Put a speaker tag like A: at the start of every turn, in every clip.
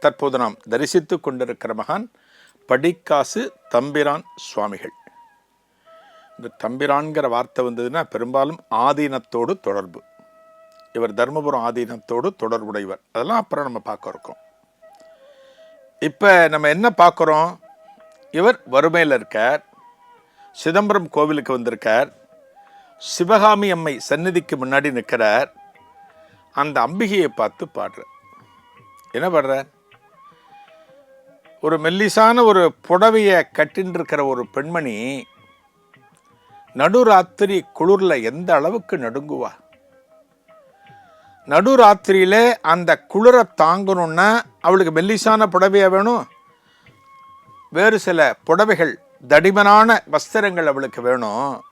A: தற்போது நாம் தரிசித்து கொண்டிருக்கிற மகான் படிக்காசு தம்பிரான் சுவாமிகள். இந்த தம்பிரான்கிற வார்த்தை வந்ததுன்னா பெரும்பாலும் ஆதீனத்தோடு தொடர்பு. இவர் தருமபுரம் ஆதீனத்தோடு தொடர்புடையவர். அதெல்லாம் அப்புறம் நம்ம பார்க்க இருக்கோம். இப்போ நம்ம என்ன பார்க்குறோம்? இவர் வறுமையில் இருக்கார். சிதம்பரம் கோவிலுக்கு வந்திருக்கார். சிவகாமி அம்மை சந்நிதிக்கு முன்னாடி நிற்கிறார். அந்த அம்பிகையை பார்த்து பாடுறார். என்ன பாடுறார்? ஒரு மெல்லிசான ஒரு புடவையை கட்டின்றிருக்கிற ஒரு பெண்மணி நடுராத்திரி குளிரில் எந்த அளவுக்கு நடுங்குவா? நடுராத்திரியில் அந்த குளிரை தாங்கணும்னா அவளுக்கு மெல்லிசான புடவையாக வேணும். வேறு சில புடவைகள் தடிமனான வஸ்திரங்கள் அவளுக்கு வேணும்.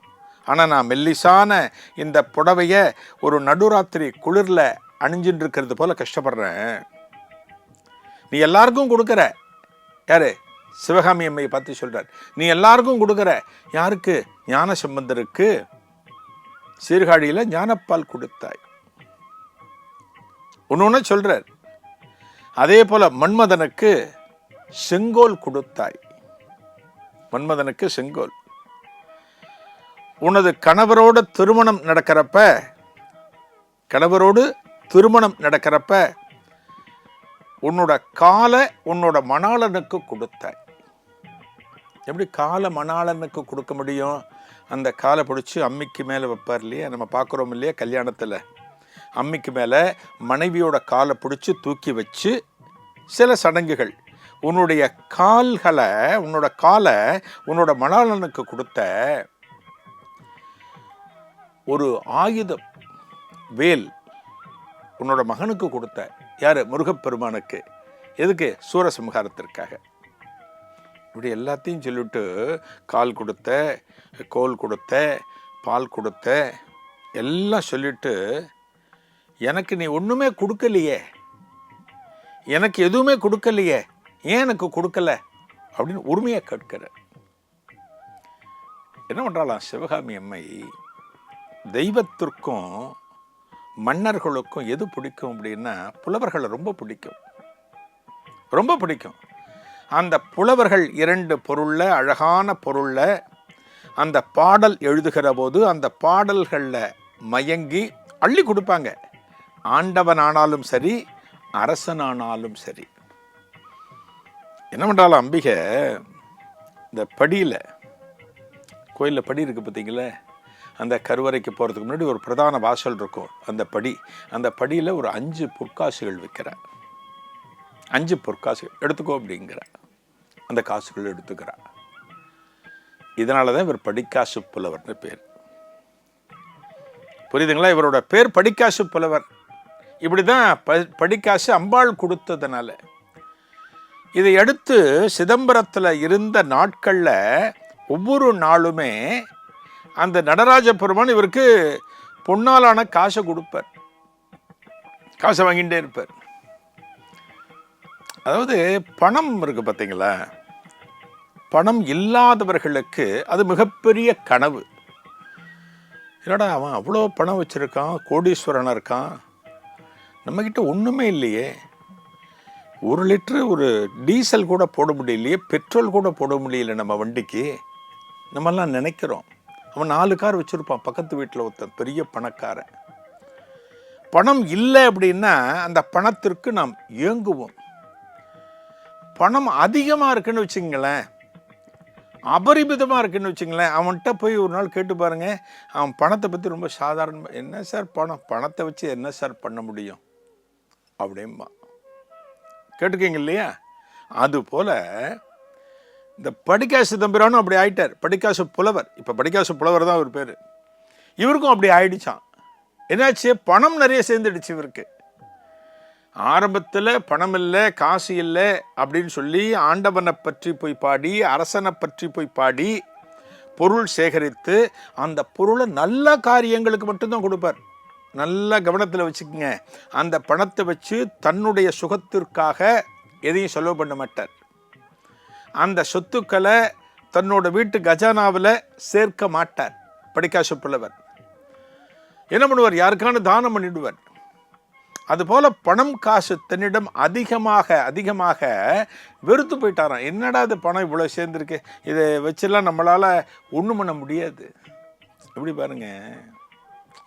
A: ஆனால் நான் மெல்லிசான இந்த புடவையை ஒரு நடுராத்திரி குளிரில் அணிஞ்சின்னு இருக்கிறது போல் கஷ்டப்படுறேன். நீ எல்லாருக்கும் கொடுக்குற. யார்? சிவகாமி அம்மையை பார்த்து சொல்கிறார் நீ எல்லாருக்கும் கொடுக்குற. யாருக்கு? ஞான சம்பந்தருக்கு சீர்காழியில் ஞானப்பால் கொடுத்தாய். ஒன்று ஒன்று சொல்கிறார் அதே போல் மன்மதனுக்கு செங்கோல் கொடுத்தாய். மன்மதனுக்கு செங்கோல். உனது கணவரோட திருமணம் நடக்கிறப்ப கணவரோடு திருமணம் நடக்கிறப்ப உன்னோட காலை உன்னோட மணாளனுக்கு கொடுத்தாய் எப்படி காலை மணாளனுக்கு கொடுக்க முடியும்? அந்த காலை பிடிச்சி அம்மிக்கு மேலே வைப்பார் இல்லையா? நம்ம பார்க்குறோம் இல்லையா கல்யாணத்தில்? அம்மிக்கு மேலே மனைவியோட காலை பிடிச்சி தூக்கி வச்சு சில சடங்குகள். உன்னுடைய கால்களை உன்னோட காலை உன்னோட மணாளனுக்கு கொடுத்த ஒரு ஆயுதம் வேல் உன்னோட மகனுக்கு கொடுத்த யார்? முருகப்பெருமானுக்கு. எதுக்கு? சூரசம்ஹாரத்திற்காக. இப்படி எல்லாத்தையும் சொல்லிட்டு கால் கொடுத்த கோல் கொடுத்த பால் கொடுத்த எல்லாம் சொல்லிட்டு எனக்கு நீ ஒன்றுமே கொடுக்கலையே. எனக்கு எதுவுமே கொடுக்கலையே. ஏன் எனக்கு கொடுக்கல? அப்படின்னு உரிமையை கேட்கிற. என்ன பண்ணுறாளாம் சிவகாமி அம்மை தெய்வத்திற்கும் மன்னர்களுக்கும் எது பிடிக்கும் அப்படின்னா புலவர்களை ரொம்ப பிடிக்கும். ரொம்ப பிடிக்கும். அந்த புலவர்கள் இரண்டு பொருளில் அழகான பொருளில் அந்த பாடல் எழுதுகிற போது அந்த பாடல்களில் மயங்கி அள்ளி கொடுப்பாங்க. ஆண்டவனானாலும் சரி அரசனானாலும் சரி. என்ன பண்ணுறாலும் அம்பிகை இந்த படியில் கோயிலில் படி இருக்குது பார்த்தீங்களே? அந்த கருவறைக்கு போகிறதுக்கு முன்னாடி ஒரு பிரதான வாசல் இருக்கும். அந்த படி அந்த படியில் ஒரு அஞ்சு பொற்காசுகள் விற்கிற அஞ்சு பொற்காசுகள். எடுத்துக்கோ அப்படிங்கிற. அந்த காசுகள் எடுத்துக்கிறா. இதனால தான் இவர் படிக்காசு புலவர்னு பேர். புரியுதுங்களா? இவரோட பேர் படிக்காசு புலவர். இப்படி தான் ப படிக்காசு அம்பாள் கொடுத்ததுனால. இதை அடுத்து சிதம்பரத்தில் இருந்த நாட்களில் ஒவ்வொரு நாளுமே அந்த நடராஜ பெருமான் இவருக்கு பொன்னாலான காசை கொடுப்பார். காசை வாங்கிட்டே இருப்பார். அதாவது பணம் இருக்கு பார்த்தீங்களா? பணம் இல்லாதவர்களுக்கு அது மிகப்பெரிய கனவு. என்னடா அவன் அவ்வளோ பணம் வச்சுருக்கான் கோடீஸ்வரனாக இருக்கான். நம்மக்கிட்ட ஒன்றுமே இல்லையே. ஒரு லிட்ரு ஒரு டீசல் கூட போட முடியலையே பெட்ரோல் கூட போட முடியல நம்ம வண்டிக்கு. நம்மெல்லாம் நினைக்கிறோம். அவன் நாலு கார் வச்சுருப்பான். பக்கத்து வீட்டில் ஒருத்தன் பெரிய பணக்காரன். பணம் இல்லை அப்படின்னா அந்த பணத்திற்கு நாம் இயங்குவோம் பணம் அதிகமாக இருக்குன்னு வச்சுங்களேன் அபரிமிதமாக இருக்குன்னு வச்சுங்களேன் அவன்கிட்ட போய் ஒரு நாள் கேட்டு பாருங்கள் அவன் பணத்தை பற்றி ரொம்ப சாதாரணமாக என்ன சார் பணம்? பணத்தை வச்சு என்ன சார் பண்ண முடியும்? அப்படிம்பா. கேட்டுக்கிங்க இல்லையா? அதுபோல் இந்த படிக்காசு தம்பிரானும் அப்படி ஆயிட்டார். படிக்காசு புலவர். இப்போ படிக்காசு புலவர் தான் ஒரு பேர். இவருக்கும் அப்படி ஆயிடுச்சான் என்னாச்சு? பணம் நிறைய சேர்ந்துடுச்சு இவருக்கு. ஆரம்பத்தில் பணம் இல்லை காசு இல்லை அப்படின்னு சொல்லி ஆண்டவனை பற்றி போய் பாடி அரசனை பற்றி போய் பாடி பொருள் சேகரித்து அந்த பொருளை நல்ல காரியங்களுக்கு மட்டும்தான் கொடுப்பார். நல்லா கவனத்தில் வச்சுக்கோங்க. அந்த பணத்தை வச்சு தன்னுடைய சுகத்திற்காக எதையும் செலவு பண்ண மாட்டார். அந்த சொத்துக்களை தன்னோட வீட்டு கஜானாவில் சேர்க்க மாட்டார். படிக்காசு புலவர். என்ன பண்ணுவார்? யாருக்கான தானம் பண்ணிடுவார். அதுபோல் பணம் காசு தன்னிடம் அதிகமாக அதிகமாக வெறுத்து போயிட்டாராம். என்னடா இது பணம் இவ்வளோ சேர்ந்துருக்கு? இதை வச்செல்லாம் நம்மளால் ஒன்றும் பண்ண முடியாது. எப்படி பாருங்க.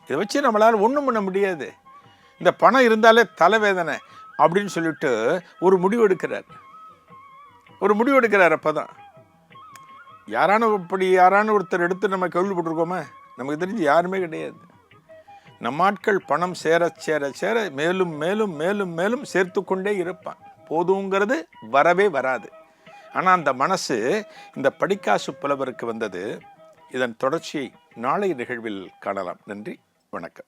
A: இதை வச்சு நம்மளால் ஒன்றும் பண்ண முடியாது. இந்த பணம் இருந்தாலே தலைவேதனை அப்படின்னு சொல்லிட்டு ஒரு முடிவு எடுக்கிறார். ஒரு முடிவு எடுக்கிறார் அப்போ தான் யாரான இப்படி யாரான ஒருத்தர் எடுத்து நம்ம கேள்விப்பட்டிருக்கோமே நமக்கு தெரிஞ்சு யாருமே கிடையாது. நம்ம ஆட்கள் பணம் சேர சேர சேர மேலும் மேலும் மேலும் மேலும் சேர்த்து கொண்டே இருப்பான். போதுங்கிறது வரவே வராது. ஆனால் அந்த மனசு இந்த படிக்காசு புலவருக்கு வந்தது. இதன் தொடர்ச்சியை நாளை நிகழ்வில் காணலாம். நன்றி வணக்கம்.